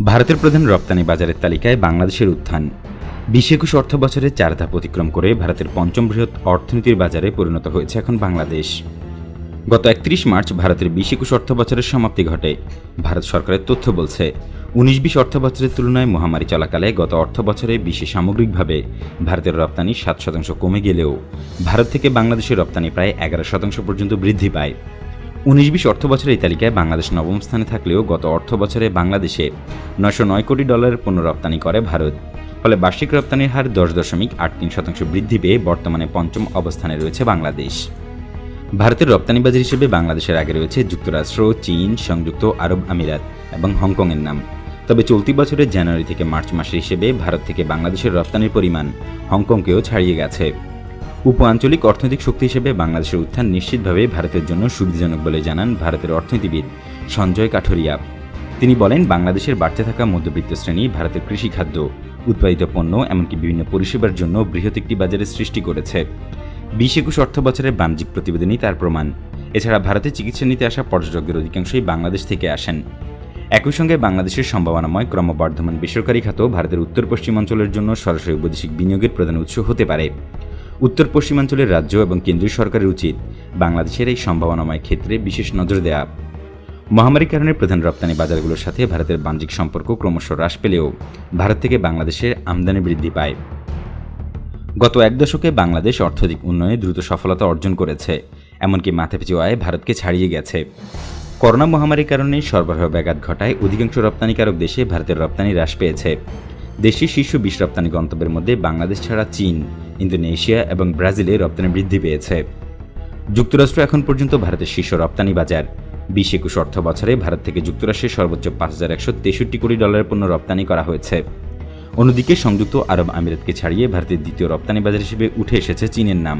ভারতের প্রধান রপ্তানি বাজারের তালিকায় বাংলাদেশের উত্থান। বিশ একুশ অর্থ বছরের চার ধাপ অতিক্রম করে ভারতের পঞ্চম বৃহৎ অর্থনীতির বাজারে পরিণত হয়েছে এখন বাংলাদেশ। গত একত্রিশ মার্চ ভারতের বিশ একুশ অর্থ বছরের সমাপ্তি ঘটে। ভারত সরকারের তথ্য বলছে, উনিশ বিশ অর্থ বছরের তুলনায় মহামারী চলাকালে গত অর্থ বছরে বিশ্বে সামগ্রিকভাবে ভারতের রপ্তানি সাত শতাংশ কমে গেলেও ভারত থেকে বাংলাদেশের রপ্তানি প্রায় এগারো শতাংশ পর্যন্ত বৃদ্ধি পায়। উনিশ বিশ অর্থ বছরের এই তালিকায় বাংলাদেশ নবম স্থানে থাকলেও গত অর্থ বছরে বাংলাদেশে নয়শো নয় কোটি ডলারের পণ্য রপ্তানি করে ভারত। ফলে বার্ষিক রপ্তানির হার দশ দশমিক আট তিন শতাংশ বৃদ্ধি পেয়ে বর্তমানে পঞ্চম অবস্থানে রয়েছে বাংলাদেশ। ভারতের রপ্তানি বাজার হিসেবে বাংলাদেশের আগে রয়েছে যুক্তরাষ্ট্র, চীন, সংযুক্ত আরব আমিরাত এবং হংকংয়ের নাম। তবে চলতি বছরের জানুয়ারি থেকে মার্চ মাসের হিসেবে ভারত থেকে বাংলাদেশের রপ্তানির পরিমাণ হংকংকেও ছাড়িয়ে গেছে। উপ আঞ্চলিক অর্থনৈতিক শক্তি হিসেবে বাংলাদেশের উত্থান নিশ্চিতভাবে ভারতের জন্য সুবিধাজনক বলে জানান ভারতের অর্থনীতিবিদ সঞ্জয় কাঠরিয়া। তিনি বলেন, বাংলাদেশের বাড়তে থাকা মধ্যবিত্ত শ্রেণি ভারতের কৃষিখাদ্য উৎপাদিত পণ্য, এমনকি বিভিন্ন পরিষেবার জন্য বৃহৎ একটি বাজারের সৃষ্টি করেছে। বিশ একুশ অর্থ বছরের বাণিজ্যিক প্রতিবেদনই তার প্রমাণ। এছাড়া ভারতে চিকিৎসা নিতে আসা পর্যটকদের অধিকাংশই বাংলাদেশ থেকে আসেন। একই সঙ্গে বাংলাদেশের সম্ভাবনাময় ক্রমবর্ধমান বেসরকারি খাত ভারতের উত্তর পশ্চিমাঞ্চলের জন্য সরাসরি বৈদেশিক বিনিয়োগের প্রধান উৎস হতে পারে। উত্তর পশ্চিমাঞ্চলের রাজ্য এবং কেন্দ্রীয় সরকারের উচিত বাংলাদেশের এই সম্ভাবনাময় ক্ষেত্রে বিশেষ নজর দেওয়া মহামারীর কারণে প্রধান রপ্তানি বাজারগুলোর সাথে ভারতের বাণিজ্যিক সম্পর্ক ক্রমশ হ্রাস পেলেও ভারত থেকে বাংলাদেশের আমদানি বৃদ্ধি পায়। গত এক দশকে বাংলাদেশ অর্থনৈতিক উন্নয়নে দ্রুত সফলতা অর্জন করেছে, এমনকি মাথাপিছু আয় ভারতকে ছাড়িয়ে গেছে। করোনা মহামারীর কারণে সরবরাহ ব্যাঘাত ঘটায় অধিকাংশ রপ্তানিকারক দেশে ভারতের রপ্তানি হ্রাস পেয়েছে। দেশটির শীর্ষ বিশ রপ্তানি গন্তব্যের মধ্যে বাংলাদেশ ছাড়া চীন, ইন্দোনেশিয়া এবং ব্রাজিলে রপ্তানি বৃদ্ধি পেয়েছে। যুক্তরাষ্ট্র এখন পর্যন্ত ভারতের শীর্ষ রপ্তানি বাজার। বিশ একুশ অর্থ বছরে ভারত থেকে যুক্তরাষ্ট্রের সর্বোচ্চ পাঁচ হাজার একশো তেষট্টি কোটি ডলারের পণ্য রপ্তানি করা হয়েছে। অন্যদিকে সংযুক্ত আরব আমিরাতকে ছাড়িয়ে ভারতের দ্বিতীয় রপ্তানি বাজার হিসেবে উঠে এসেছে চীনের নাম।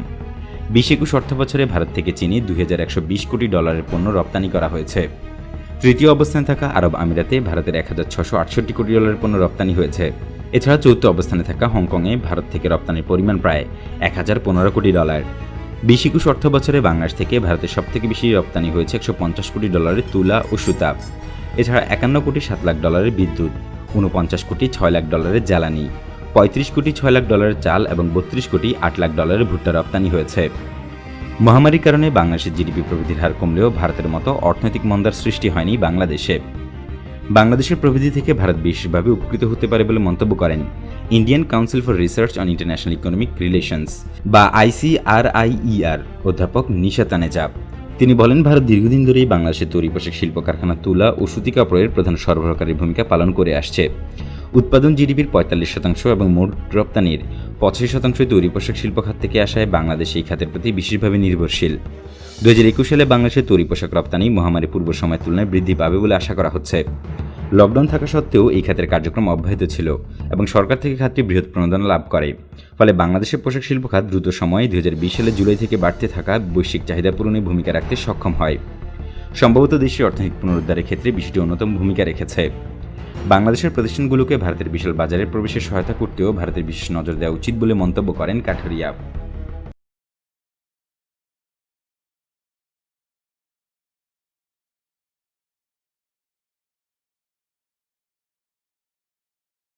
বিশ একুশ অর্থ বছরে ভারত থেকে চীনে দুই হাজার একশো বিশ কোটি ডলারের পণ্য রপ্তানি করা হয়েছে। তৃতীয় অবস্থানে থাকা আরব আমিরাতে ভারতের এক হাজার ছশো আটষট্টি কোটি ডলারের পণ্য রপ্তানি হয়েছে। এছাড়া চৌথ অবস্থানে থাকা হংকংয়ে ভারত থেকে রপ্তানির পরিমাণ প্রায় এক হাজার পনেরো কোটি ডলার। বিশ একুশ অর্থ বছরে বাংলাদেশ থেকে ভারতের সবথেকে বেশি রপ্তানি হয়েছে একশো পঞ্চাশ কোটি ডলারের তুলা ও সুতা। এছাড়া একান্ন কোটি সাত লাখ ডলারের বিদ্যুৎ, ঊনপঞ্চাশ কোটি ছয় লাখ ডলারের জ্বালানি, পঁয়ত্রিশ কোটি ছয় লাখ ডলারের চাল এবং বত্রিশ কোটি আট লাখ ডলারের ভুট্টা রপ্তানি হয়েছে। মহামারীর কারণে বাংলাদেশের জিডিপি প্রবৃদ্ধির হার কমলেও ভারতের মতো অর্থনৈতিক মন্দার সৃষ্টি হয়নি বাংলাদেশে। বাংলাদেশের প্রবৃদ্ধি থেকে ভারত বিশেষভাবে উপকৃত হতে পারে বলে মন্তব্য করেন Indian council for research on international economic relations, বা আইসিআরআইইআর অধ্যাপক নিশা তানেজাব তিনি বলেন, ভারত দীর্ঘদিন ধরেই বাংলাদেশের তৈরি পোশাক শিল্প কারখানা তুলা ও সুতি কাপড়ের প্রধান সরবরাহকারীর ভূমিকা পালন করে আসছে। উৎপাদন জিডিপির পঁয়তাল্লিশ শতাংশ এবং মোট রপ্তানির পঁচাশি শতাংশ তৈরি পোশাক শিল্প খাত থেকে আসায় বাংলাদেশ এই খাতের প্রতি বিশেষভাবে নির্ভরশীল। দু হাজার একুশ সালে বাংলাদেশের তৈরি পোশাক রপ্তানি মহামারী পূর্ব সময়ের তুলনায় বৃদ্ধি পাবে বলে আশা করা হচ্ছে। লকডাউন থাকা সত্ত্বেও এই খাতের কার্যক্রম অব্যাহত ছিল এবং সরকার থেকে খাতটি বৃহৎ প্রণোদনা লাভ করে। ফলে বাংলাদেশের পোশাক শিল্প খাত দ্রুত সময়ে দু হাজার বিশ সালে জুলাই থেকে বাড়তে থাকা বৈশ্বিক চাহিদা পূরণে ভূমিকা রাখতে সক্ষম হয়। সম্ভবত দেশের অর্থনৈতিক পুনরুদ্ধারের ক্ষেত্রে বিষয়টি অন্যতম ভূমিকা রেখেছে। বাংলাদেশের প্রতিষ্ঠানগুলোকে ভারতের বিশাল বাজারে প্রবেশে সহায়তা করতেও ভারতের বিশেষ নজর দেওয়া উচিত বলে মন্তব্য করেন কাঠরিয়া।